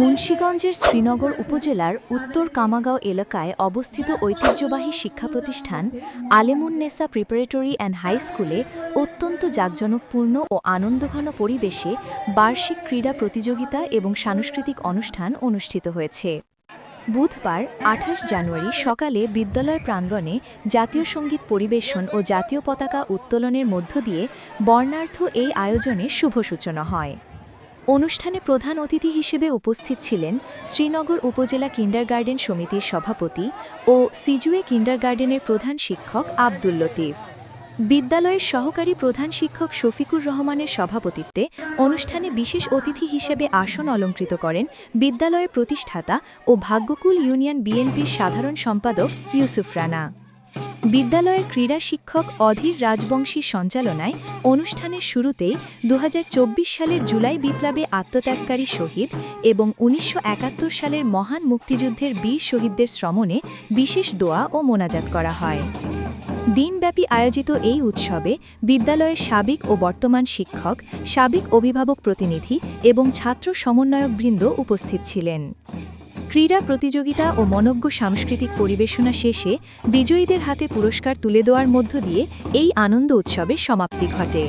মুন্সীগঞ্জের শ্রীনগর উপজেলার উত্তর কামাগাঁও এলাকায় অবস্থিত ঐতিহ্যবাহী শিক্ষা প্রতিষ্ঠান আলেমুন্নেসা প্রিপারেটরি অ্যান্ড হাই স্কুলে অত্যন্ত জাঁকজনকপূর্ণ ও আনন্দঘন পরিবেশে বার্ষিক ক্রীড়া প্রতিযোগিতা এবং সাংস্কৃতিক অনুষ্ঠান অনুষ্ঠিত হয়েছে। বুধবার, আঠাশ জানুয়ারি সকালে বিদ্যালয় প্রাঙ্গণে জাতীয় সংগীত পরিবেশন ও জাতীয় পতাকা উত্তোলনের মধ্য দিয়ে বর্ণার্থ এই আয়োজনের শুভ সূচনা হয়। অনুষ্ঠানে প্রধান অতিথি হিসেবে উপস্থিত ছিলেন শ্রীনগর উপজেলা কিন্ডারগার্ডেন সমিতির সভাপতি ও সিজুয়ে কিন্ডারগার্ডেনের প্রধান শিক্ষক আব্দুল লতিফ। বিদ্যালয়ের সহকারী প্রধান শিক্ষক শফিকুর রহমানের সভাপতিত্বে অনুষ্ঠানে বিশেষ অতিথি হিসেবে আসন অলঙ্কৃত করেন বিদ্যালয়ের প্রতিষ্ঠাতা ও ভাগ্যকুল ইউনিয়ন বিএনপির সাধারণ সম্পাদক ইউসুফ রানা। বিদ্যালয়ের ক্রীড়া শিক্ষক অধীর রাজবংশীর সঞ্চালনায় অনুষ্ঠানের শুরুতেই দু হাজার চব্বিশ সালের জুলাই বিপ্লবে আত্মত্যাগকারী শহীদ এবং উনিশশো একাত্তর সালের মহান মুক্তিযুদ্ধের বীর শহীদদের শ্রমণে বিশেষ দোয়া ও মোনাজাত করা হয়। দিনব্যাপী আয়োজিত এই উৎসবে বিদ্যালয়ের সাবেক ও বর্তমান শিক্ষক, সাবেক অভিভাবক প্রতিনিধি এবং ছাত্র সমন্বয়কবৃন্দ উপস্থিত ছিলেন। ক্রীড়া প্রতিযোগিতা ও মনজ্ঞ সাংস্কৃতিক পরিবেশনা শেষে বিজয়ীদের হাতে পুরস্কার তুলে দেওয়ার মধ্য দিয়ে এই আনন্দ উৎসবের সমাপ্তি ঘটে।